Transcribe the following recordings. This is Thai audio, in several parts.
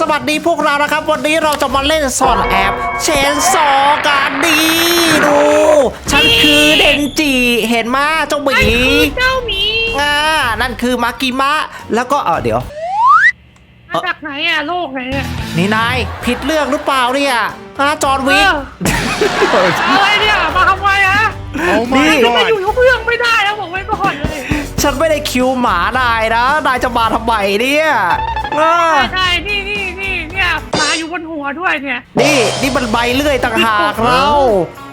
สวัสดีพวกเรานะครับ วันนี้เราจะมาเล่นซ่อนแอบเชนซอกันดีดู ฉันคือเดนจิเห็นมาเจ้าหมีไอ้คือเจ้าหมีอ่านั่นคือมากิมะ แล้วก็เออเดี๋ยวมาจากไหนอะโลกไหนอะนี่นายผิดเรื่องหรือเปล่าเนี่ยอ่าจอห์นวิกเอออะไรเนี่ยมาทำไมฮะ Oh นี่ my มา god! อยู่ทุกเรื่องไม่ได้แล้วบอกไว้ก่อนเลยฉันไม่ได้คิวหมานายนะนายจะมาทำไมเนี่ยอ่าใช่ใช่นี่ บนหัวด้วยเนี่ยนี่นี่มันใบเลื่อยต่างหากเรา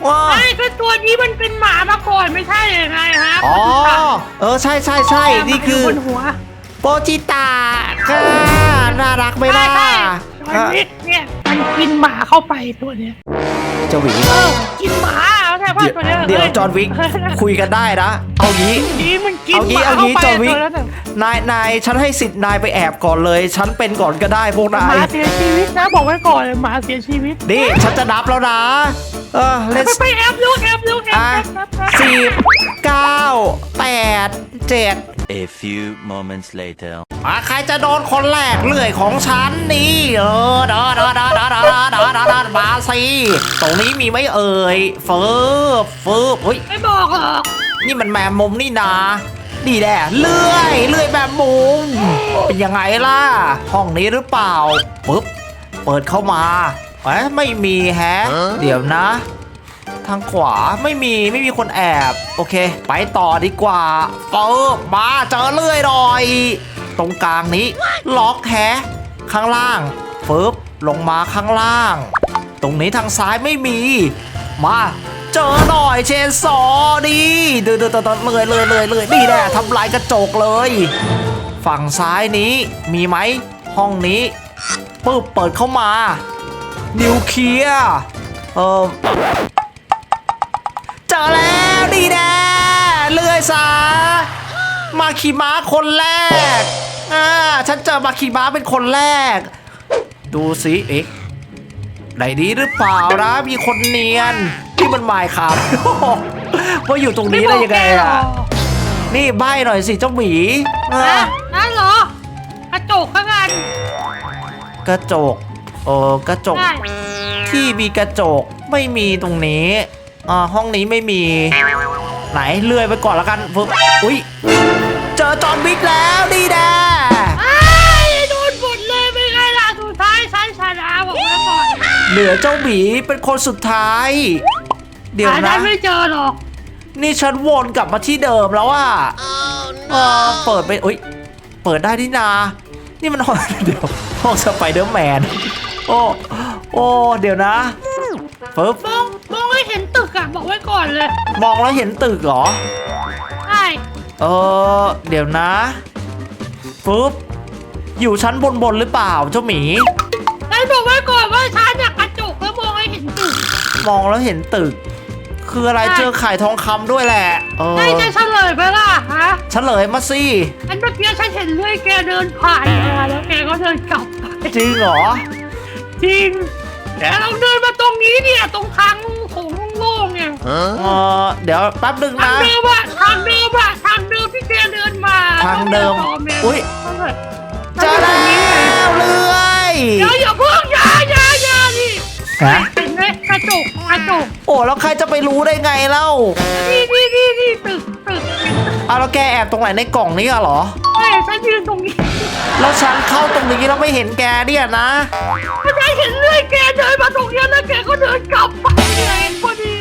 ว้า ไอ้ก็ตัวนี้มันเป็นหมามาก่อนไม่ใช่ยังไงฮะอ๋อ เออ ใช่ใช่ใช่นี่คือหมายู่บนหัวโปจิตาค่ะน่ารักไหมล่ะใช่ใช่ตอนนี้เนี่ยมันกินหมาเข้าไปตัวเนี้ยเจ้าหวี เออกินหมา เอาใช่ป่ะเดี๋ยวตัวเนี้ยเดี๋ยวจอห์นวิกคุยกันได้นะ เอางี้ นี่มันกินเอาหงี้มาเอาเข้างี้ไปจอห์นวิกตัวนั้นน่ะนายนายฉันให้สิทธิ์นายไปแอบก่อนเลย ฉันเป็นก่อนก็ได้พวกหนายมาเสียชีวิตนะบอกไว้ก่อนเลยหมาเสียชีวิตนี่ฉันจะนับแล้วนะ เออเลไปสไปแอปลูกแอปลูกแอปอะแอปแอปแอปสิบเก้าแปดเจ็ด A few moments later. อะใครจะโดนคนแรกเลื่อยของฉันนี่เออดอดอดอดอดอดอดอดอดมาสิตรงนี้มีไหมเอ่ยเฟิบเฟิบเฮ้ยไม่บอกหรอกนี่มันแมมมุมนี่นาดีแหละเลื่อยเลื่อยแมมมุมเป็นยังไงล่ะ ห้องนี้หรือเปล่าปึ๊บเปิดเข้ามาเอ๊ะไม่มีแฮะ เดี๋ยวนะ ทางขวาไม่มีไม่มีคนแอบ โอเค ไปต่อดีกว่าเปิบมาเจอเลื่อยหน่อย ตรงกลางนี้ ล็อกแฮข้างล่างเฟึบลงมาข้างล่าง ตรงนี้ทางซ้ายไม่มี มาเจอหน่อยเชนซอดีเดือดเดือดเลยเลยเลยเลยนี่แน่ทำลายกระจกเลย ฝั่งซ้ายนี้มีไหมห้องนี้ปึ๊บเปิดเข้ามา นิวเคลียร์เออ อแล้วดีแน่เลื่อยซามาคีม้าคนแรก อ่า ฉันเจอมาคีม้าเป็นคนแรก ดูสิเอ๊ะไหนดีหรือเปล่านะมีคนเนียนที่มันหมายครับว่าอยู่ตรงนี้ได้ยังไงม่บกแกหรอะ นี่ใบหน่อยสิเจ้าหมีนะอะนั่นเหรอ กระจกก็กัน กระจกเออกระจกได้ที่มีกระจกไม่มีตรงนี้ อ่าห้องนี้ไม่มีไหนเลื่อยไปก่อนละกันฟึบอุ้ยเจอจอห์นวิกแล้วดีแน่ไอ้ยโดนบดเลยเป็นไงล่ะสุดท้ายฉันชนะบอกไว้ก่อนเหลือเจ้าหมีเป็นคนสุดท้าย เดี๋ยวหาได้นะ ไม่เจอหรอกนี่ฉันวนกลับมาที่เดิมแล้วอะเออเปิดไปอุ้ยเปิดได้นี่นา นี่มันห้อง เดี๋ยวห้องสไปเดอร์แมนโอ้โอ้เดี๋ยวนะฟึบมอ อะบอกไว้ก่อนเลยมองแล้วเห็นตึกเหรอ ใช่เออ เดี๋ยวนะฟึบอยู่ชั้นบนบนๆหรือเปล่าเจ้าหมี ฉันบอกไว้ก่อนว่าฉันอยากกระจกแล้วมองให้เห็นตึก มองแล้วเห็นตึก คืออะไรใช่ เจอไข่ทองคำด้วยแหละ เออใช่จะเฉลยไหมล่ะฮะเฉลยมาสิอันเมื่อกี้ฉันเห็นเรื่อยแกเดินผ่านมาแล้วแกก็เดินกลับไปจริงเหรอ จริงแกลองเดินมาตรงนี้เนี่ยตรงทางโถงโล่งๆ เนี่ยเออเดี๋ยวแป๊บหนึ่งทางนะ เดิมอะทางเดิมอะทางเดิมที่แกเดินมาทางเดิม อุ๊อุ๊ยยเจอแล้วเลื่อยเดี๋ยวอย่าเพิ่งอย่าอย่าอย่านี่ฮะเห็นไหมกระจกกระจกโอ้แล้วใครจะไปรู้ได้ไงเล่านี่นี่นี่นี่ตึกตึกเป็นตึกเอาแล้วแกแอบตรงไหนในกล่องนี้อะเหรอใช่ฉันยืนตรงนี้แล้วฉันเข้าตรงนี้แล้วไม่เห็นแกเนี่ยนะ ฉันเห็นเรื่อยแกเดินมาตรงนี้แล้วแกก็เดินกลับไปเนี่ยเห็นพอดีเนี่ย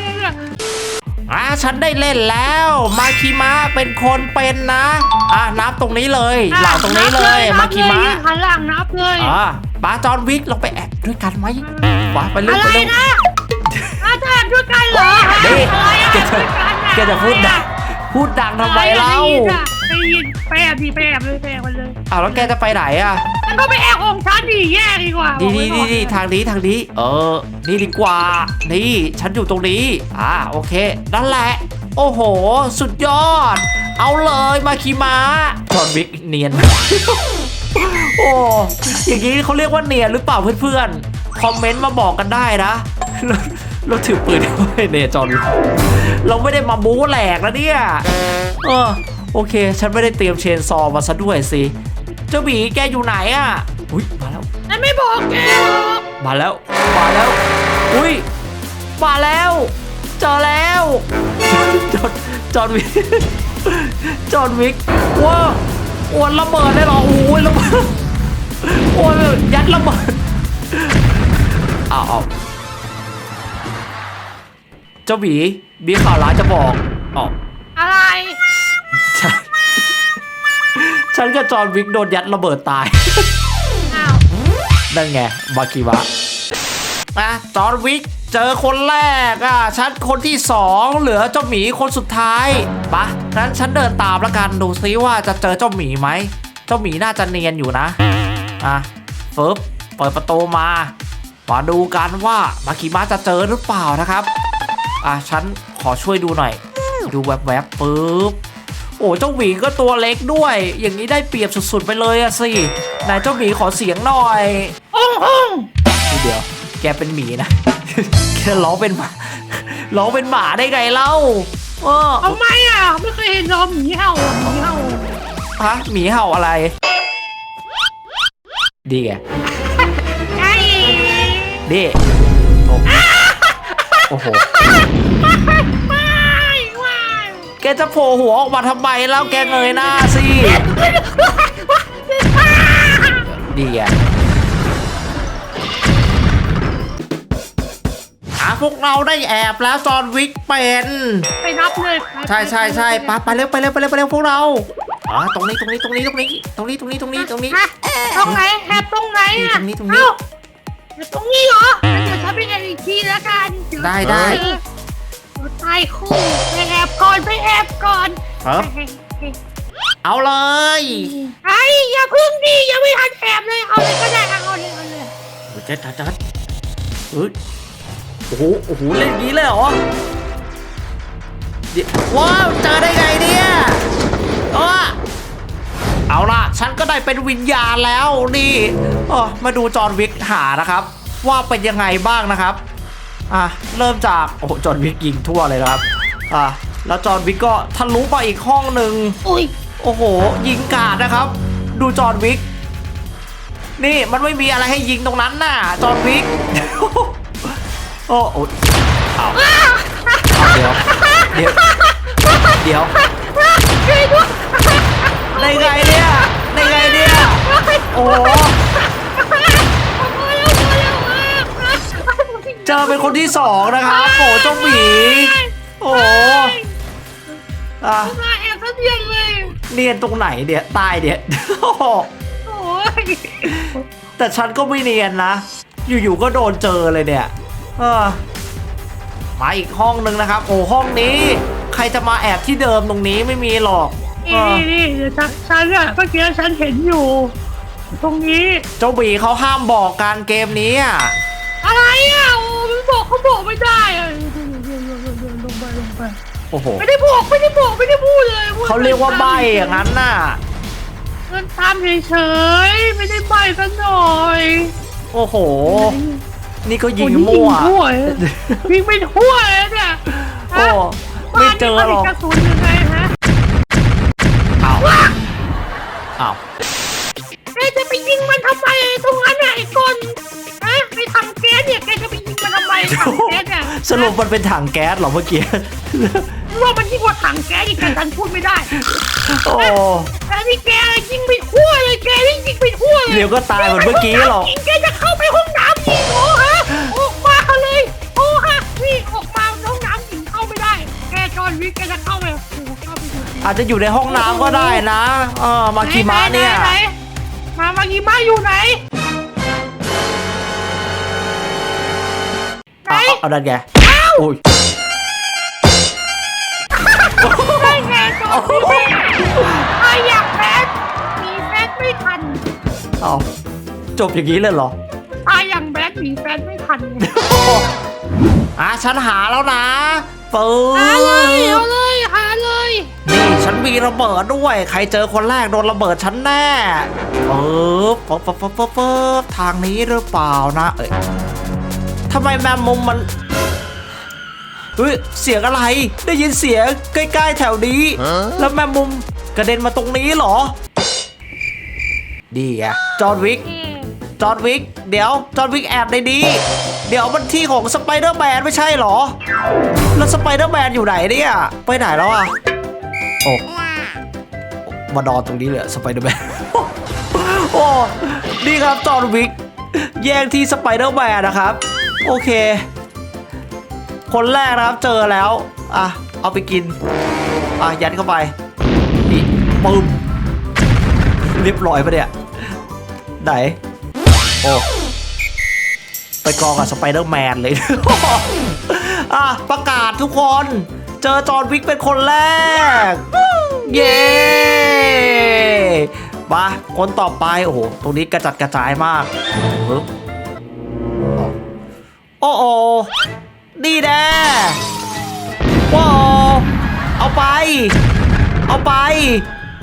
อ่าฉันได้เล่นแล้ว มาคิมะเป็นคนเป็นนะ อะนับตรงนี้เลยเหล่าตรงนี้เลยนัมาบคิมะเลยยืนหันหลังนับเลยอ่าปาจอนวิกลงไปแอบด้วยกันไหมวะไปเร็วอะไรไปเร็วนะอาจารย์ด้วยกันเหรอฮะนี่อะไรอะแกจะด้วยกันนแกจะพูดดังพูดดังทำไมเล่าได้ยินไปแอบดีไปแอบเลยไปแอบกันเลยอ้าวแล้วแกจะไปไหนอะ มันก็ไปแอบของฉันดีแย่ดีกว่าดีบอกดีไว้ดีก่อนดีทางนี้ทางนี้ เออ นี่ดีกว่า นี่ ฉันอยู่ตรงนี้ อ่า โอเค นั่นแหละ โอ้โห สุดยอด เอาเลยมาคีมาจอห์นวิกเนียน โอ้ อย่างนี้เขาเรียกว่าเนียนหรือเปล่าเพื่อนๆ คอมเมนต์มาบอกกันได้นะเราเราถือปืนด้วยเนี่ยจอห์นวิกเราไม่ได้มาบู๊แหลกนะเนี่ย เออ โอเค ฉันไม่ได้เตรียมเชนซอว์มาซะด้วยสิ เจ้าหมีแกอยู่ไหนอะอุ้ยมาแล้วฉันไม่บอกแกหรอกมาแล้วมาแล้ว อุ้ยมาแล้วเจอแล้วจอห์นจอห์นวิกจอห์นวิกว้าอวนระเบิดได้เหรอโอ้ยระเบิดโอ้ยยัดระเบิดเอาเอาเจ้าหมีมีข่าวร้ายจะบอกอ๋ออะไรฉัน ฉันกับจอห์นวิกโดนยัดระเบิดตาย อ้าวนั่นไงบาคิวะอะจอห์นวิกเจอคนแรกอะฉันคนที่สองเหลือเจ้าหมีคนสุดท้ายปะงั้นฉันเดินตามแล้วกันดูซิว่าจะเจอเจ้าหมีไหม เจ้าหมีน่าจะเนียนอยู่นะ อะฟึบเปิดประตูมา มาดูกันว่าบาคิมะจะเจอหรือเปล่านะครับ อะฉันขอช่วยดูหน่อย ดูแวบๆปึ๊บ โอ้เจ้าหมีก็ตัวเล็กด้วย อย่างนี้ได้เปรียบสุดๆไปเลยอะสิไหนเจ้าหมีขอเสียงหน่อยห้องห้องเดี๋ยว แกเป็นหมีนะ แกร้องเป็นหมาร้องเป็นหมาได้ไงเล่าเออทำไมอะ ไม่เคยเห็นน้องหมีเห่าอะหมีเห่าฮะหมีเห่าอะไร ดีไงไอ้ดีโอ้โอ้โหไม่ไม่ แกจะโผล่หัวออกมาทำไมแล้วแกเงยหน้าสิดีอะอะพวกเราได้แอบแล้วจอห์นวิกเป็นไปนับเลยใช่ใช่ใช่ไปไปเร็วไปเร็วไปเร็วไปเร็วพวกเราอ๋อตรงนี้ตรงนี้ตรงนี้ตรงนี้ตรงนี้ตรงนี้ตรงนี้ตรงนี้ฮะตรงไหนแอบตรงไหนอะตรงนี้ตรงนี้เอ้าแอบตรงนี้เหรอเดี๋ยวฉันไปแอบอีกทีแล้วกันเยวได้ได้ เดี๋ยวตายคู่ไปแอบก่อนไปแอบก่อนครับเอาเลยไอ้อย่าพึ่งดิอย่าไม่ทันแอบเลยเอาเลยก็ได้เอาเลยเอาเลยโอ้ยเจ๊จัดจัดเฮ้ยโอ้โหโอ้โหเล่นอย่างนี้เลยเหรอเดี๋ยวว้าวเจอได้ไงเนี่ยเออเอาล่ะ ฉันก็ได้เป็นวิญญาณแล้วนี่เออมาดูจอห์นวิกหานะครับ ว่าเป็นยังไงบ้างนะครับ อะเริ่มจากโอ้โหจอห์นวิกยิงทั่วเลยนะครับอะแล้วจอห์นวิกก็ทะลุมาอีกห้องหนึ่งอุ้ยโอ้โห ยิงกาดนะครับ ดูจอห์นวิกนี่มันไม่มีอะไรให้ยิงตรงนั้นน่ะจอห์นวิกโอ้โอ้เอาเอาเดี๋ยวเดี๋ยวเดี๋ยวช่วยด้วยในไงเนี่ยในไงเนี่ยโอ้ เจอเป็นคนที่สองนะครับโอ้เจ้าหมีโอ้โหอะมาแอบซะเดียนเลยเนียนตรงไหนเดี๋ยวตายเดี๋ยวโอ้โหโอ้ยแต่ฉันก็ไม่เนียนนะ อยู่ๆก็โดนเจอเลยเนี่ยเออมาอีกห้องหนึ่งนะครับ โอ้ห้องนี้ ใครจะมาแอบที่เดิมตรงนี้ไม่มีหรอกเอนี่อนี่เดี๋ยวฉันฉันอะเมื่อกี้ฉันเห็นอยู่ ตรงนี้ เจ้าบีเขาห้ามบอกการเกมนี้อะอะไรอะโอ้มันบอก เขาบอกไม่ได้อะลงไปลงไปโอ้โหไม่ได้บอกไม่ได้บอกไม่ได้พูดเลยพูดเขาเรียกว่าใบอย่างนั้นน่ะเงินตามเฉยๆไม่ได้ใบกันหน่อยโอ้โห นี่ก็ยิงโอ้นี่มั่วยิงทั่วเลยยิงไปทั่วเลยเนี่ยโอ้ไม่เจอหรอกบ้านนี้ผลิตกระสุนยังไงฮะเอาเอาแกจะไปยิงมันทำไมตรงนั้นน่ะไอ้คน สเนี่ยสรุปมันเป็นถังแก๊สเหรอเมื่อกี้ว่ามันยิ่งกว่าถังแก๊สอีกแต่ฉันพูดไม่ได้โอ้แต่นี่แกยิงไปทั่วเลยแกนี่ยิงไปทั่วเลยเดี๋ยวก็ตายเหมือนเมื่อกี้หรอกยิงแกจะเข้าไปห้องน้ำหญิงโอ้ฮะออกมาเลยโอ้ฮะนี่ออกมาห้องน้ำหญิงเข้าไม่ได้ แกจอนวิกแกจะเข้าไปโอ้โหเข้าไปดูสิอาจจะอยู่ในห้องน้ำก็ได้นะเออมาคิมะเนี่ยไหไหไหมามากิมะอยู่ไหน ไหนเอาเอาดันแกอุ้ยได้ไงจอนวิกใครอยากแฟนมีแฟนไม่ทันเอาจบอย่างนี้เลยเหรอตายอย่างแบดมีแฟนไม่ทันไงอะฉันหาแล้วนะปื๊หาเลยบเอาเลยหาเลยนี่ฉันมีระเบิดด้วย ใครเจอคนแรกโดนระเบิดฉันแน่ปึ๊บปึ๊บปึ๊บปึ๊บปึ๊บปึ๊บทางนี้หรือเปล่านะ เอ้ย ทำไมแมมมุมมันเฮ้ยเสียงอะไร ได้ยินเสียงใกล้ๆแถวนี้ แล้วแมมมุมกระเด็นมาตรงนี้เหรอ ดีอะจอห์นวิกเอ๊ะจอห์นวิกเดี๋ยวจอห์นวิกแอบในนี้เดี๋ยวมันที่ของสไปเดอร์แมนไม่ใช่เหรอ แล้วสไปเดอร์แมนอยู่ไหนเนี่ยไปไหนแล้วอะโอ้มานอนตรงนี้เลยสไปเดอร์แมนโอ้นี่ครับจอห์นวิกแย่งที่สไปเดอร์แมนนะครับ โอเค คนแรกนะครับเจอแล้ว อะ เอาไปกิน อะ ยัดเข้าไป นี่ปึ้มเรียบร้อยปะเนี่ย ไหน โอ้ไปกองกับสไปเดอร์แมนเลย อะ ประกาศทุกคน เจอจอห์นวิกเป็นคนแรก เย้มาคนต่อไป โอ้โห ตรงนี้กระจัดกระจายมากปึ๊บ เอาไปเอาไป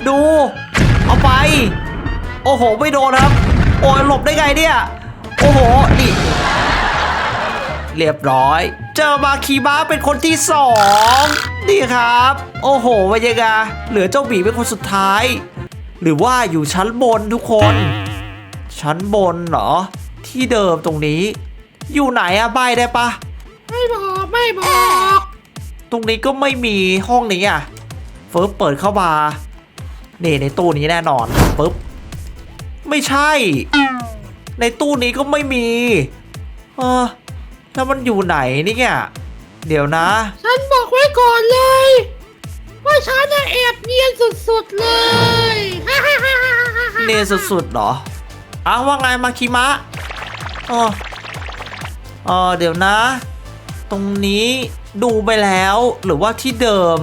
ดู เอาไป โอ้โห ไม่โดนครับ โอ้ยหลบได้ไงเนี่ย โอ้โหนี่เรียบร้อย เจอมาคีบ้าเป็นคนที่สองนี่ครับ โอ้โหเป็นยังไงเหลือเจ้าหมีเป็นคนสุดท้าย หรือว่าอยู่ชั้นบนทุกคน ชั้นบนเหรอ ที่เดิมตรงนี้ อยู่ไหนอะใบได้ปะไม่บอกไม่บอก ตรงนี้ก็ไม่มีห้องนี้อะเฟิร์สเปิดเข้ามานี่ในตู้นี้แน่นอนปึ๊บไม่ใช่ ในตู้นี้ก็ไม่มี เออแล้วมันอยู่ไหนเนี่ยเดี๋ยวนะ ฉันบอกไว้ก่อนเลย ว่าฉันน่ะแอบเนียนสุดๆเลยเนยสุดๆเหรออ้าวว่าไงมาคิมะอ๋ออ๋อเดี๋ยวนะ ตรงนี้ ดูไปแล้วหรือว่าที่เดิม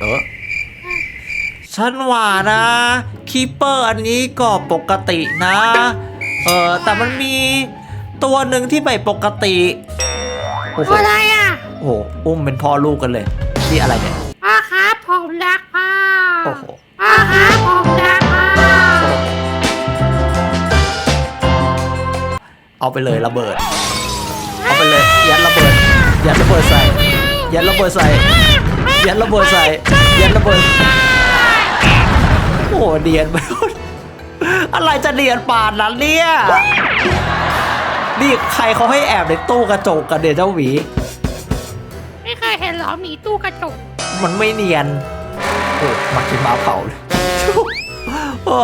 เออฉันว่านะคีเปอร์อันนี้ก็ปกตินะ เออแต่มันมีตัวหนึ่งที่ไม่ปกติโอ้โหอะไรอะโอ้โหอุ้มเป็นพ่อลูกกันเลยนี่อะไรเนี่ยพ่อครับผมรักพ่อโอ้โหพ่อครับผมรักพ่อเอาไปเลยระเบิดเอา ไปเลย ยัดระเบิด ยัดระเบิดใส่ ยัดระเบิดใส่ ยัดระเบิดใส่ ยัดระเบิด โอ้โหเดียนไปหมดอะไรจะเดียนป่านนั้นเนี่ย นี่ใครเขาให้แอบในตู้กระจกกันเดี๋ยวเจ้าหวี ไม่เคยเห็นเหรอหมีตู้กระจก มันไม่เนียน โอ้มากินหมาเผาเลยโอ้